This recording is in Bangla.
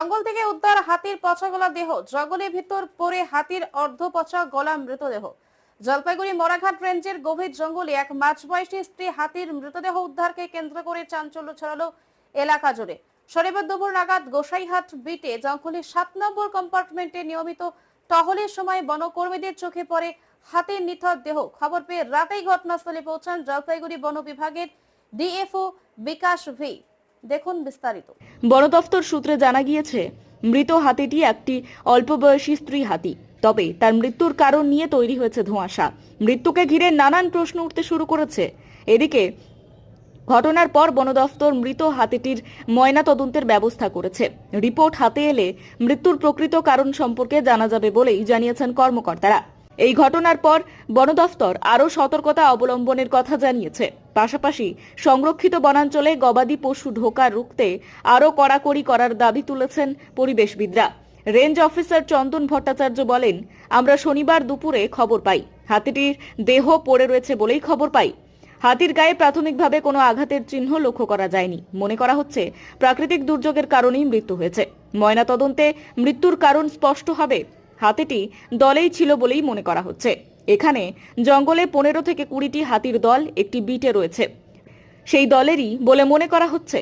জঙ্গল থেকে উদ্ধার হাতির পচা গলা দেহ। জঙ্গলের ভিতর পড়ে হাতির অর্ধ পচা গলা মৃতদেহ। জলপাইগুড়ি মরাঘাট রেঞ্জের গভীর জঙ্গলে এক মাঝবয়সী স্ত্রী হাতির মৃতদেহ উদ্ধারকে কেন্দ্র করে চাঞ্চল্য ছড়ালো এলাকা জুড়ে। শনিবার দুপুর নাগাদ গোসাইহাট বিটে জঙ্গলের সাত নম্বর কম্পার্টমেন্টে নিয়মিত টহলের সময় বনকর্মীদের চোখে পড়ে হাতির নিথর দেহ। খবর পেয়ে রাতেই ঘটনাস্থলে পৌঁছান জলপাইগুড়ি বন বিভাগের ডিএফও বিকাশ ভি। দেখুন বিস্তারিত। বন দফতর সূত্রে জানা গিয়েছে, মৃত হাতিটি একটি অল্প বয়সী স্ত্রী হাতি। তবে তার মৃত্যুর কারণ নিয়ে তৈরি হয়েছে ধোঁয়াশা। মৃত্যুকে ঘিরে নানান প্রশ্ন উঠতে শুরু করেছে। এদিকে, ঘটনার পর বন দফতর মৃত হাতিটির ময়না তদন্তের ব্যবস্থা করেছে। রিপোর্ট হাতে এলে মৃত্যুর প্রকৃত কারণ সম্পর্কে জানা যাবে বলেই জানিয়েছেন কর্মকর্তারা। এই ঘটনার পর বন দফতর আরও সতর্কতা অবলম্বনের কথা জানিয়েছে। পাশাপাশি সংরক্ষিত বনাঞ্চলে গবাদি পশু ঢোকা রুখতে আরও কড়াকড়ি করার দাবি তুলেছেন পরিবেশবিদরা। রেঞ্জ অফিসার চন্দন ভট্টাচার্য বলেন, আমরা শনিবার দুপুরে খবর পাই। হাতিটির দেহ পড়ে রয়েছে বলেই খবর পাই। হাতির গায়ে প্রাথমিকভাবে কোনো আঘাতের চিহ্ন লক্ষ্য করা যায়নি। মনে করা হচ্ছে, প্রাকৃতিক দুর্যোগের কারণেই মৃত্যু হয়েছে। ময়নাতদন্তে মৃত্যুর কারণ স্পষ্ট হবে হাতিটি দলেই ছিল বলেই মনে করা হচ্ছে। এখানে জঙ্গলে পনেরো থেকে কুড়িটি হাতির দল একটি বিটে রয়েছে। সেই দলেরই বলে মনে করা হচ্ছে